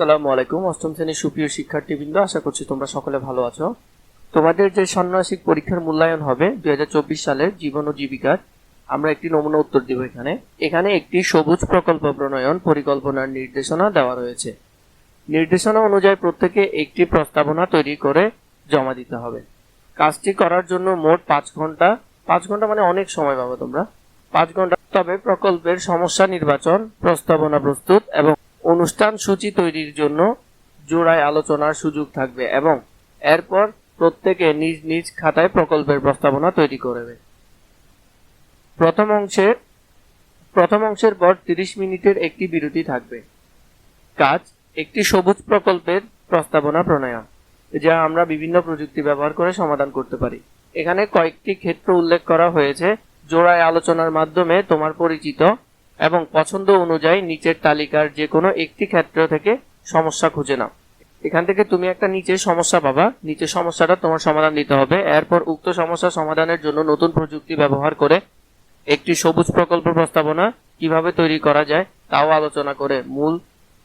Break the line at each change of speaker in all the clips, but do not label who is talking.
আসসালামু আলাইকুম। অষ্টম শ্রেণির সুপ্রিয় শিক্ষার্থীবৃন্দ, আশা করছি তোমরা সকলে ভালো আছো। তোমাদের যে ষান্মাসিক পরীক্ষার মূল্যায়ন হবে দুই সালের জীবন ও জীবিকার, আমরা একটি নমুনা উত্তর দিব এখানে। এখানে একটি সবুজ প্রকল্প প্রণয়ন পরিকল্পনার নির্দেশনা দেওয়া রয়েছে। নির্দেশনা অনুযায়ী প্রত্যেকে একটি প্রস্তাবনা তৈরি করে জমা দিতে হবে। কাজটি করার জন্য মোট পাঁচ ঘণ্টা পাঁচ ঘণ্টা মানে অনেক সময় পাবো তোমরা। পাঁচ ঘণ্টা, তবে প্রকল্পের সমস্যা নির্বাচন, প্রস্তাবনা প্রস্তুত এবং অনুষ্ঠান সূচি তৈরির জন্য জোড়ায় আলোচনার সুযোগ থাকবে এবং এরপর প্রত্যেকে নিজ নিজ খাতায় প্রকল্পের প্রস্তাবনা তৈরি করবে। প্রথম অংশে, প্রথম অংশের পর তিরিশ মিনিটের একটি বিরতি থাকবে। কাজ, একটি সবুজ প্রকল্পের প্রস্তাবনা প্রণয়ন, যা আমরা বিভিন্ন প্রযুক্তি ব্যবহার করে সমাধান করতে পারি। এখানে কয়েকটি ক্ষেত্র উল্লেখ করা হয়েছে, জোড়ায় আলোচনার মাধ্যমে তোমার পরিচিত এবং পছন্দ অনুযায়ী নিচের তালিকার যে কোনো একটি ক্ষেত্র থেকে সমস্যা খুঁজে নাও। এখান থেকে তুমি একটা নিচে সমস্যা পাবা। নিচের সমস্যাটা তোমার সমাধান দিতে হবে। এরপর উক্ত সমস্যা সমাধানের জন্য নতুন প্রযুক্তি ব্যবহার করে একটি সবুজ প্রকল্প প্রস্তাবনা কীভাবে তৈরি করা যায় তাও আলোচনা করে মূল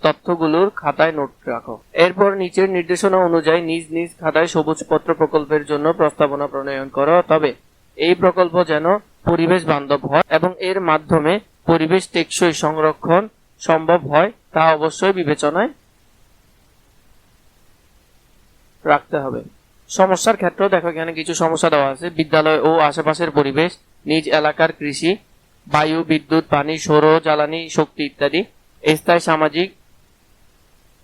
তথ্যগুলোর খাতায় নোট রাখো। এরপর নিচের নির্দেশনা অনুযায়ী নিজ নিজ খাতায় সবুজ পত্র প্রকল্পের জন্য প্রস্তাবনা প্রণয়ন করো। তবে এই প্রকল্প যেন পরিবেশ বান্ধব হয় এবং এর মাধ্যমে পরিবেশ টেকসই সংরক্ষণ সম্ভব হয়, তা অবশ্যই বিবেচনায় রাখতে হবে। সমস্যার ক্ষেত্রেও দেখো এখানে কিছু সমস্যা দেওয়া আছে। বিদ্যালয় ও আশেপাশের পরিবেশ, নিজ এলাকার কৃষি, বায়ু, বিদ্যুৎ, পানি, সৌর, জ্বালানি, শক্তি ইত্যাদি, স্থায়ী সামাজিক,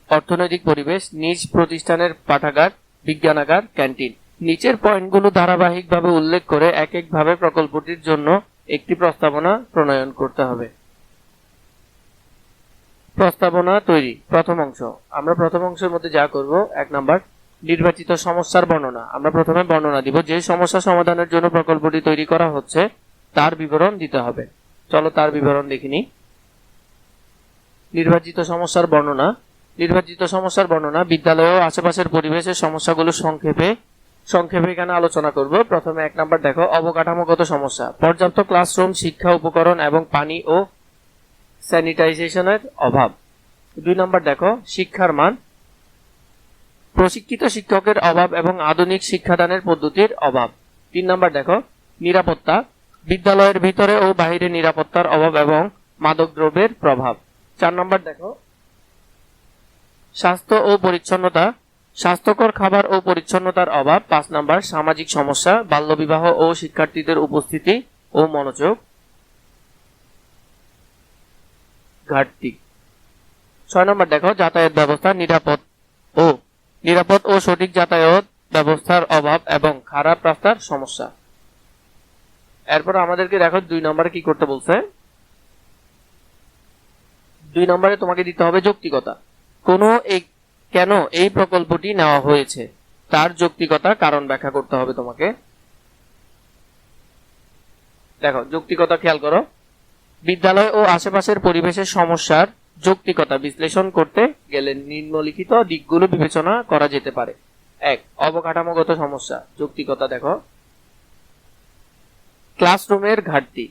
অর্থনৈতিক পরিবেশ, নিজ প্রতিষ্ঠানের পাঠাগার, বিজ্ঞানাগার, ক্যান্টিন। নিচের পয়েন্টগুলো ধারাবাহিকভাবে উল্লেখ করে এক একভাবে প্রকল্পটির জন্য একটি প্রস্তাবনা প্রণয়ন করতে হবে। প্রস্তাবনা তৈরি, প্রথম অংশ। আমরা প্রথম অংশের মধ্যে যা করব, এক নাম্বার, নির্বাচিত সমস্যার বর্ণনা। আমরা প্রথমে বর্ণনা দিব, যে সমস্যা সমাধানের জন্য প্রকল্পটি তৈরি করা হচ্ছে, তার বিবরণ দিতে হবে। চলো তার বিবরণ দেখিনি নির্বাচিত সমস্যার বর্ণনা। নির্বাচিত সমস্যার বর্ণনা, বিদ্যালয় ও আশেপাশের পরিবেশের সমস্যাগুলো সংক্ষেপে সংক্ষেপে এখানে আলোচনা করব। প্রথমে এক নাম্বার দেখো, অবকাঠামোগত সমস্যা। পর্যাপ্ত ক্লাসরুম শিক্ষা উপকরণ এবং পানি ও স্যানিটাইজেশনের অভাব। দুই নম্বর দেখো, শিক্ষার মান। প্রশিক্ষিত শিক্ষকের অভাব এবং আধুনিক শিক্ষাদানের পদ্ধতির অভাব। তিন নম্বর দেখো, নিরাপত্তা। বিদ্যালয়ের ভিতরে ও বাহিরে নিরাপত্তার অভাব এবং মাদকদ্রব্যের প্রভাব। চার নম্বর দেখো, স্বাস্থ্য ও পরিচ্ছন্নতা। স্বাস্থ্যকর খাবার ও পরিচ্ছন্নতার অভাব। পাঁচ নাম্বার, সামাজিক সমস্যা, বাল্যবিবাহ ও শিক্ষার্থীদের উপস্থিতি ও মনোযোগ। ঘাটতি। ছয় নম্বর, দেখো, যাতায়াত ব্যবস্থা নিরাপদ ও নিরাপদ ও সঠিক যাতায়াত ব্যবস্থার অভাব এবং খারাপ রাস্তার সমস্যা। এরপর আমাদেরকে দেখো, দুই নম্বরে কি করতে বলছে? দুই নম্বরে তোমাকে দিতে হবে যৌক্তিকতা। কোনো এক কেন এই প্রকল্পটি নেওয়া হয়েছে? তার যৌক্তিকতা কারণ ব্যাখ্যা করতে হবে তোমাকে। দেখো, যৌক্তিকতা খেয়াল করো। বিদ্যালয় ও আশেপাশের পরিবেশের সমস্যার যৌক্তিকতা বিশ্লেষণ করতে গেলে নিম্নলিখিত দিকগুলো বিবেচনা করা যেতে পারে। এক, অবকাঠামোগত সমস্যা। যৌক্তিকতা দেখো। ক্লাসরুমের ঘাটতি।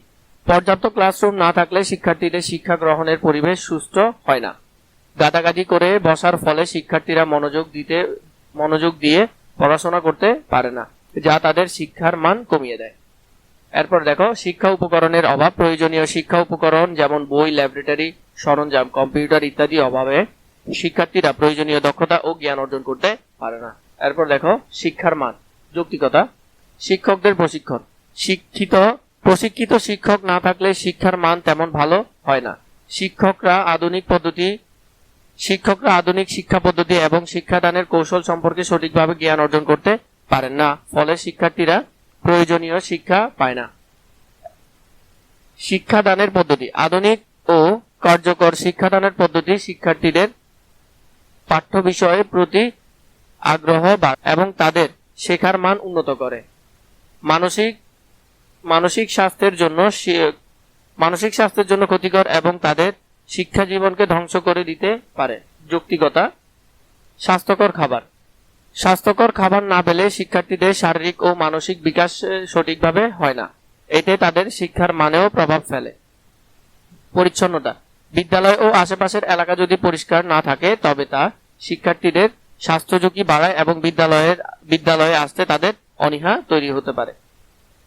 পর্যাপ্ত ক্লাসরুম না থাকলে শিক্ষার্থীদের শিক্ষা গ্রহণের পরিবেশ সুস্থ হয় না। গাদাগাদি করে বসার ফলে শিক্ষার্থীরা মনোযোগ দিতে, মনোযোগ দিয়ে পড়াশোনা করতে পারে না, যা তাদের শিক্ষার মান কমিয়ে দেয়। এরপর দেখো, শিক্ষা উপকরণের অভাব। প্রয়োজনীয় শিক্ষা উপকরণ যেমন বই, ল্যাবরেটরি, সরঞ্জাম, কম্পিউটার ইত্যাদি অভাবে শিক্ষার্থীরা প্রয়োজনীয় দক্ষতা ও জ্ঞান অর্জন করতে পারে না। এরপর দেখো, শিক্ষার মান, যৌক্তিকতা। শিক্ষকদের প্রশিক্ষণ। শিক্ষিত, প্রশিক্ষিত শিক্ষক না থাকলে শিক্ষার মান তেমন ভালো হয় না। শিক্ষকরা আধুনিক পদ্ধতি শিক্ষকরা আধুনিক শিক্ষা পদ্ধতি এবং শিক্ষাদানের কৌশল সম্পর্কে সঠিকভাবে জ্ঞান অর্জন করতে পারেন না। ফলে শিক্ষার্থীরা প্রয়োজনীয় শিক্ষা পায় না। শিক্ষাদানের পদ্ধতি। আধুনিক ও কার্যকর শিক্ষাদানের পদ্ধতি শিক্ষার্থীদের পাঠ্য বিষয়ের প্রতি আগ্রহ এবং তাদের শেখার মান উন্নত করে। মানসিক মানসিক স্বাস্থ্যের জন্য মানসিক স্বাস্থ্যের জন্য ক্ষতিকর এবং তাদের শিক্ষা জীবনকে ধ্বংস করে দিতে পারে। যৌক্তিকতা, স্বাস্থ্যকর খাবার। স্বাস্থ্যকর খাবার না পেলে শিক্ষার্থীদের শারীরিক ও মানসিক বিকাশ সঠিকভাবে হয় না। এতে তাদের শিক্ষার মানেও প্রভাব ফেলে। পরিচ্ছন্নতা। বিদ্যালয় ও আশেপাশের এলাকা যদি পরিষ্কার না থাকে, তবে তা শিক্ষার্থীদের স্বাস্থ্য ঝুঁকি বাড়ায় এবং বিদ্যালয়ের, বিদ্যালয়ে আসতে তাদের অনীহা তৈরি হতে পারে।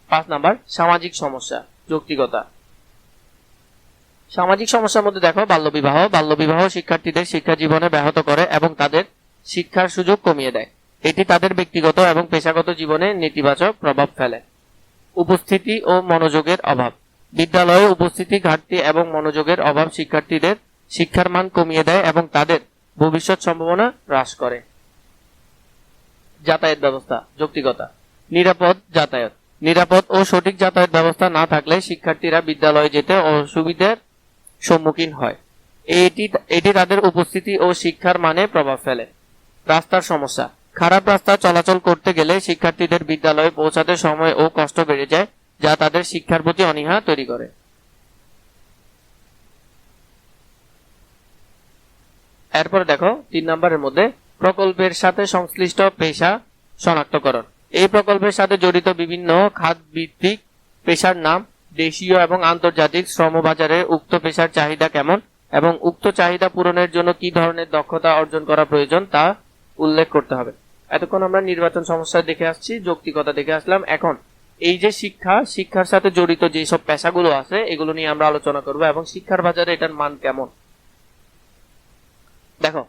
পাঁচ নাম্বার, সামাজিক সমস্যা, যৌক্তিকতা। সামাজিক সমস্যার মধ্যে দেখো, বাল্যবিবাহ। বাল্যবিবাহ শিক্ষার্থীদের শিক্ষা জীবনে ব্যাহত করে এবং তাদের শিক্ষার সুযোগ কমিয়ে দেয়। এটি তাদের ব্যক্তিগত এবং পেশাগত জীবনে নেতিবাচক প্রভাব ফেলে। উপস্থিতি ও মনোযোগের অভাব। বিদ্যালয়ে উপস্থিতি ঘাটতি এবং মনোযোগের অভাব শিক্ষার্থীদের শিক্ষার মান কমিয়ে দেয় এবং তাদের ভবিষ্যৎ সম্ভাবনা হ্রাস করে। যাতায়াত ব্যবস্থা, যৌক্তিকতা। নিরাপদ যাতায়াত। নিরাপদ ও সঠিক যাতায়াত ব্যবস্থা না থাকলে শিক্ষার্থীরা বিদ্যালয়ে যেতে অসুবিধার সম্মুখীন হয়। এটি এটি তাদের উপস্থিতি ও শিক্ষার মানে প্রভাব ফেলে। রাস্তার সমস্যা। খারাপ রাস্তা চলাচল করতে গেলে শিক্ষার্থীদের বিদ্যালয়ে পৌঁছাতে সময় ও কষ্ট বেড়ে যায়, যা তাদের শিক্ষার প্রতি অনীহা তৈরি করে। এরপরে দেখো, তিন নম্বরের মধ্যে, প্রকল্পের সাথে সংশ্লিষ্ট পেশা শনাক্তকরণ। এই প্রকল্পের সাথে জড়িত বিভিন্ন খাত ভিত্তিক পেশার নাম দেশীয় এবং আন্তর্জাতিক শ্রমবাজারে উক্ত পেশার চাহিদা কেমন এবং উক্ত চাহিদা পূরণের জন্য কি ধরনের দক্ষতা অর্জন করা প্রয়োজন তা উল্লেখ করতে হবে। এতক্ষণ আমরা নির্বাচন সমস্যা দেখে আসছি, যৌক্তিকতা দেখে আসলাম। এখন, এই যে শিক্ষা, শিক্ষার সাথে জড়িত যেসব পেশাগুলো আছে, এগুলো নিয়ে আমরা আলোচনা করব এবং শিক্ষার বাজারে এটার মান কেমন? দেখো,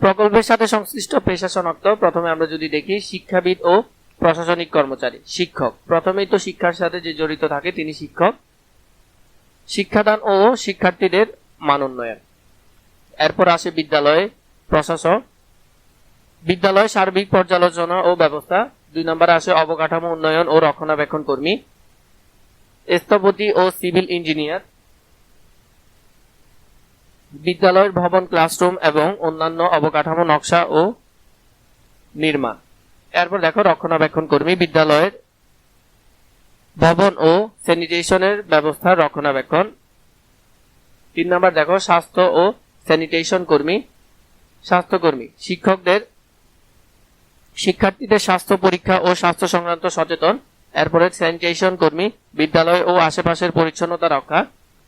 প্রকল্পের সাথে সংশ্লিষ্ট পেশা শনাক্ত প্রথমে আমরা যদি দেখি শিক্ষাবিদ ও প্রশাসনিক কর্মচারী, শিক্ষক। প্রথমেই তো শিক্ষার সাথে যে জড়িত থাকে তিনি শিক্ষক। শিক্ষাদান ও শিক্ষার্থীদের মান উন্নয়ন এরপর আসে বিদ্যালয়ে প্রশাসক। বিদ্যালয় সার্বিক পর্যালোচনা ও ব্যবস্থা। দুই নম্বরে আসে অবকাঠামো উন্নয়ন ও রক্ষণাবেক্ষণ কর্মী। স্থপতি ও সিভিল ইঞ্জিনিয়ার। বিদ্যালয়ের ভবন, ক্লাসরুম এবং অন্যান্য অবকাঠামো, নকশা ও নির্মাণ। এরপর দেখো, রক্ষণাবেক্ষণ কর্মী বিদ্যালয়ের ভবন ও স্যানিটেশনের ব্যবস্থা, রক্ষণাবেক্ষণ। তিন নম্বর দেখো, স্বাস্থ্য ও স্যানিটেশন কর্মী স্বাস্থ্যকর্মী শিক্ষকদের, শিক্ষার্থীদের স্বাস্থ্য পরীক্ষা ও স্বাস্থ্য সংক্রান্ত সচেতন। এরপরে স্যানিটেশন কর্মী, বিদ্যালয় ও আশেপাশের পরিচ্ছন্নতা রক্ষা।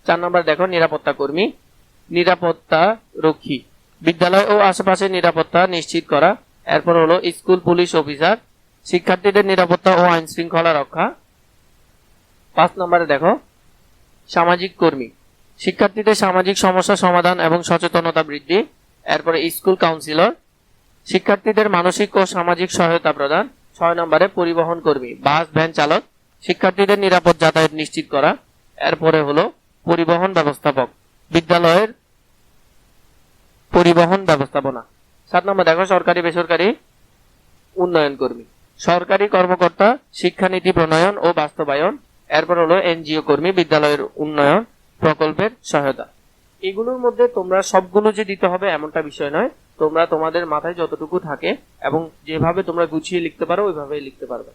চার নম্বর দেখো, নিরাপত্তা কর্মী, নিরাপত্তা রক্ষী। বিদ্যালয় ও আশেপাশের নিরাপত্তা নিশ্চিত করা। এরপর হলো স্কুল, পুলিশ, অফিসার, শিক্ষার্থীদের নিরাপত্তা ও আইন শৃঙ্খলা রক্ষা। পাঁচ নম্বরে দেখো, সামাজিক কর্মী। শিক্ষার্থীদের সামাজিক সমস্যা সমাধান এবং সচেতনতা বৃদ্ধি। এরপরে স্কুল কাউন্সিলর। শিক্ষার্থীদের মানসিক ও সামাজিক সহায়তা প্রদান। ছয় নম্বরে পরিবহন কর্মী, বাস, ভ্যান চালক। শিক্ষার্থীদের নিরাপদ যাতায়াত নিশ্চিত করা। এরপরে হলো পরিবহন ব্যবস্থাপক। বিদ্যালয়ের পরিবহন ব্যবস্থাপনা। সাত নম্বর, দেখো, সরকারি, বেসরকারি উন্নয়ন কর্মী। সরকারি কর্মকর্তা, শিক্ষানীতি, প্রণয়ন ও বাস্তবায়ন। এরপর হলো এনজিও কর্মী, বিদ্যালয়ের উন্নয়ন প্রকল্পের সহায়তা। এগুলোর মধ্যে তোমরা সবগুলো যে দিতে হবে এমনটা বিষয় নয়। তোমরা তোমাদের মাথায় যতটুকু থাকে এবং যেভাবে তোমরা গুছিয়ে লিখতে পারো, ওইভাবেই লিখতে পারবে।